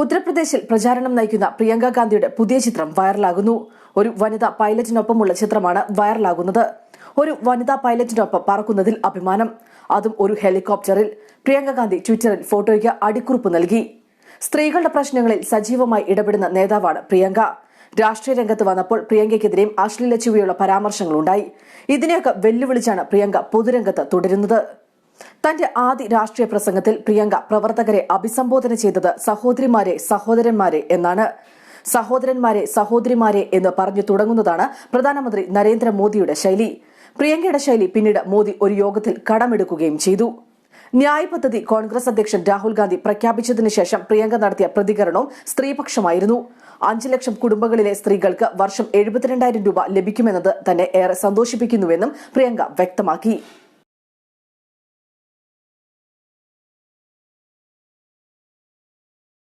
ഉത്തർപ്രദേശിൽ പ്രചാരണം നയിക്കുന്ന പ്രിയങ്ക ഗാന്ധിയുടെ പുതിയ ചിത്രം വൈറലാകുന്നു. ഒരു വനിതാ പൈലറ്റിനൊപ്പമുള്ള ചിത്രമാണ് വൈറലാകുന്നത്. ഒരു വനിതാ പൈലറ്റിനൊപ്പം പറക്കുന്നതിൽ അഭിമാനം. അതും ഒരു ഹെലികോപ്റ്ററിൽ. പ്രിയങ്ക ഗാന്ധി ട്വിറ്ററിൽ ഫോട്ടോയ്ക്ക് അടിക്കുറിപ്പ് നൽകി. സ്ത്രീകളുടെ പ്രശ്നങ്ങളിൽ സജീവമായി ഇടപെടുന്ന നേതാവാണ് പ്രിയങ്ക. രാഷ്ട്രീയ രംഗത്ത് വന്നപ്പോൾ പ്രിയങ്കയ്ക്കെതിരെയും അശ്ലീല ചുവയുള്ള പരാമർശങ്ങളുണ്ടായി. ഇതിനെയൊക്കെ വെല്ലുവിളിച്ചാണ് പ്രിയങ്ക പൊതുരംഗത്ത് തുടരുന്നത്. തന്റെ ആദ്യ രാഷ്ട്രീയ പ്രസംഗത്തിൽ പ്രിയങ്ക പ്രവർത്തകരെ അഭിസംബോധന ചെയ്തത് സഹോദരിമാരെ സഹോദരന്മാരെ എന്നാണ്. സഹോദരന്മാരെ സഹോദരിമാരെ എന്ന് പറഞ്ഞു തുടങ്ങുന്നതാണ് പ്രധാനമന്ത്രി നരേന്ദ്രമോദിയുടെ ശൈലി. പ്രിയങ്കയുടെ ശൈലി പിന്നീട് മോദി ഒരു യോഗത്തിൽ കടമെടുക്കുകയും ചെയ്തു. ന്യായ് പദ്ധതി കോൺഗ്രസ് അധ്യക്ഷൻ രാഹുൽ ഗാന്ധി പ്രഖ്യാപിച്ചതിനു ശേഷം പ്രിയങ്ക നടത്തിയ പ്രതികരണവും സ്ത്രീപക്ഷമായിരുന്നു. അഞ്ചു ലക്ഷം കുടുംബങ്ങളിലെ സ്ത്രീകൾക്ക് വർഷം എഴുപത്തിരണ്ടായിരം രൂപ ലഭിക്കുമെന്നത് തന്നെ ഏറെ സന്തോഷിപ്പിക്കുന്നുവെന്നും പ്രിയങ്ക വ്യക്തമാക്കി.